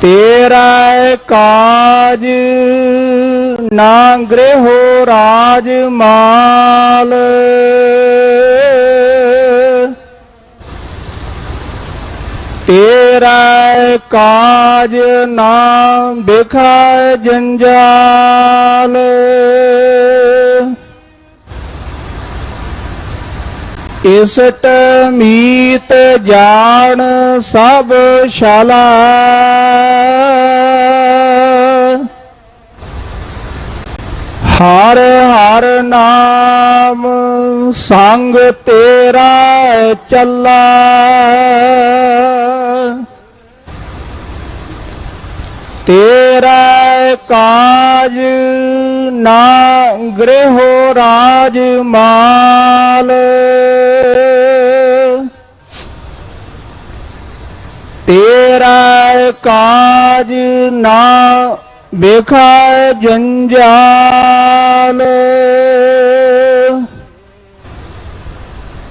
ਤੇਰਾ ਕਾਜ ਨਾ ਗ੍ਰਹਿ ਰਾਜ ਮਾਲ। ਤੇਰਾ ਕਾਜ ਨਾ ਬਿਖਾ ਜੰਜਾਲ। ਇਸਟ ਮੀਤ ਜਾਣ ਸਭ ਸ਼ਾਲਾ। ਹਰ ਹਰ ਨਾਮ ਸੰਗ ਤੇਰਾ ਚੱਲਾ। ਤੇਰਾ ਕਾਜ ਨਾ ਗ੍ਰਹਿ ਰਾਜ ਮਾਲ ਤੇਰਾ ਕਾਜ ਨਾ ਵੇਖਾ ਜੰਜਾਲ।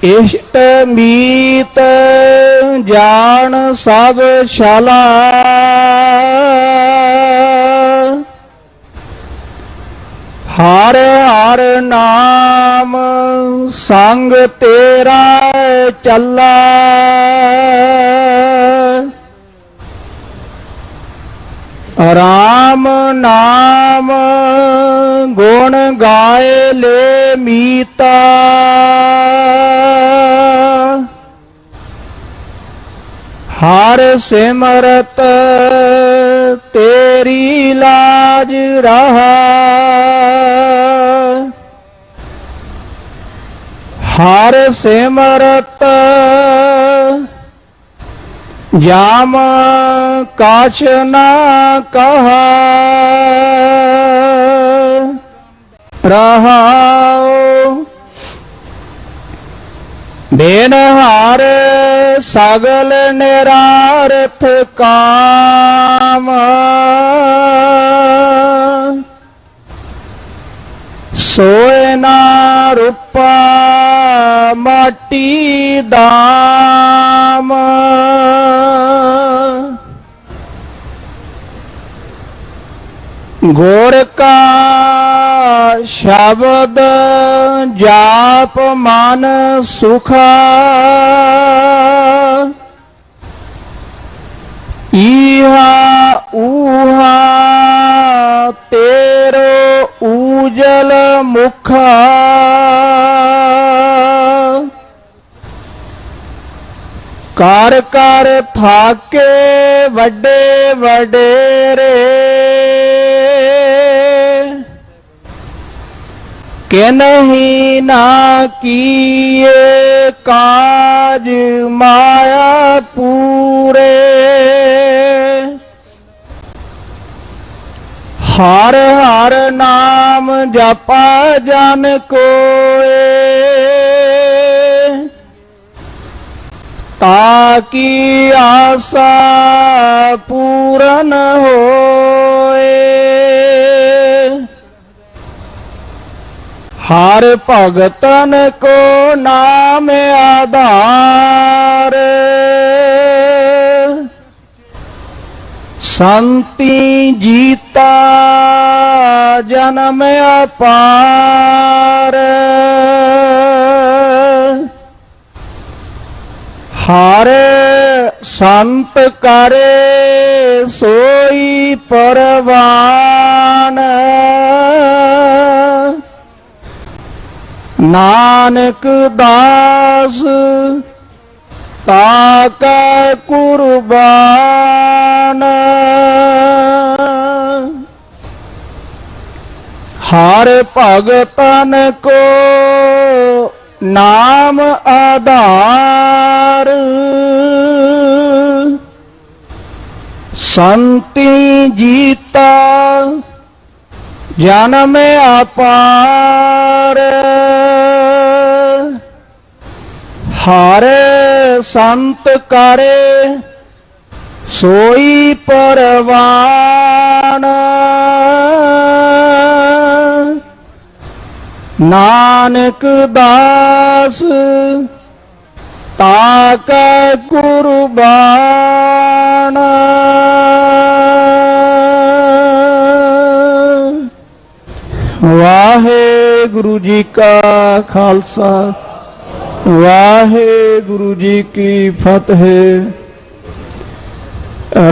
ਇਸ਼ਟ ਮੀਤ ਜਾਣ ਸਭ ਸ਼ਾਲਾ ਹਰ ਹਰ ਨਾਮ, ਸੰਗ ਤੇਰਾ ਚੱਲਾ। ਰਾਮ ਨਾਮ ਗੁਣ ਗਾਏ ਲੈ ਮੀਤਾ। ਹਰ ਸਿਮਰਤ ਤੇਰੀ ਲਾਜ ਰਹਾ। ਹਰ ਸਿਮਰਤ ਜਾਮ ਕਾਛ ਨਾ ਕਹਾ। ਰਹਾਉ ਬੇਨ ਹਾਰ ਸਗਲ ਨਿਰਾਰਥ ਕਾਮ। ਸੋਏ ਨਾ ਰੂਪਾ ਮਾਟੀ ਦਾਮ। ਗੁਰ ਕਾ ਸ਼ਬਦ ਜਾਪ ਮਨ ਸੁਖਾ। ਈਹਾ ਊਹਾ ਤੇਰੋ ਕਰ ਕਰ ਥਾਕੇ ਵੱਡੇ ਵਡੇਰੇ ਕਿ ਨਹੀਂ ਨਾ ਕੀਏ ਕਾਜ ਮਾਇਆ ਪੂਰੇ। ਹਰ ਹਰ ਨਾਮ ਜਪਾ ਜਨ ਕੋਏ। ਤਾਕੀ ਆਸਾ ਪੂਰਨ ਹੋਏ ਹਰ ਭਗਤਨ ਕੋ ਨਾਮ ਆਧਾਰ ਸੰਤੀ ਜੀਤਾ ਜਨਮ ਅਪਾਰ ਹਰ ਸੰਤ ਕਰੇ ਸੋਈ ਪਰਵਾਨ। ਨਾਨਕ ਦਾਸ ਤਾਕੈ ਕੁਰਬਾਨ। ਹਰ ਭਗਤਨ ਕੋ ਨਾਮ ਆਧਾਰ। ਸੰਤੀ ਜੀਤਾ ਜਨਮ ਅਪਾਰ। ਹਾਰੇ ਸੰਤ ਕਰੇ ਸੋਈ ਪਰਵਾਨ। ਨਾਨਕ ਦਾਸ ਤਾਕ ਕੁਰਬਾਨ ਵਾਹਿਗੁਰੂ ਜੀ ਕਾ ਖਾਲਸਾ, ਵਾਹਿਗੁਰੂ ਜੀ ਕੀ ਫਤਿਹ।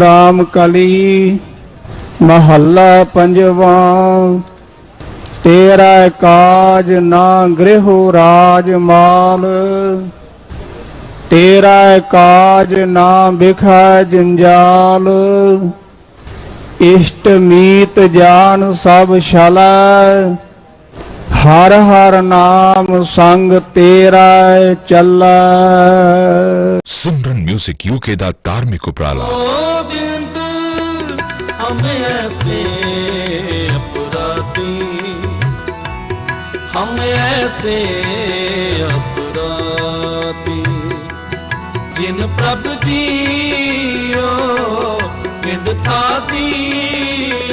ਰਾਮ ਕਲੀ ਮਹੱਲਾ ਪੰਜਵਾਂ, ਤੇਰਾ ਕਾਜ ਨਾ ਗ੍ਰਹਿ ਰਾਜ ਮਾਲ ਤੇਰਾ ਕਾਜ ਨਾ ਬਿਖਾ ਜੰਜਾਲ। ਇਸ਼ਟ ਮੀਤ ਜਾਨ ਸਭ ਛਲਾ। ਹਰ ਹਰ ਨਾਮ ਸੰਗ ਤੇਰਾ ਚੱਲਾ। ਸਿਮਰਨ 뮤직 ਯੂਕੇ ਦਾ ਧਾਰਮਿਕ ਉਪਰਾਲਾ। ਓ ਬਿੰਦ ਹਮ ਐਸੇ ਅਪਰਾਧੀ। ਹਮ ਆਦੀ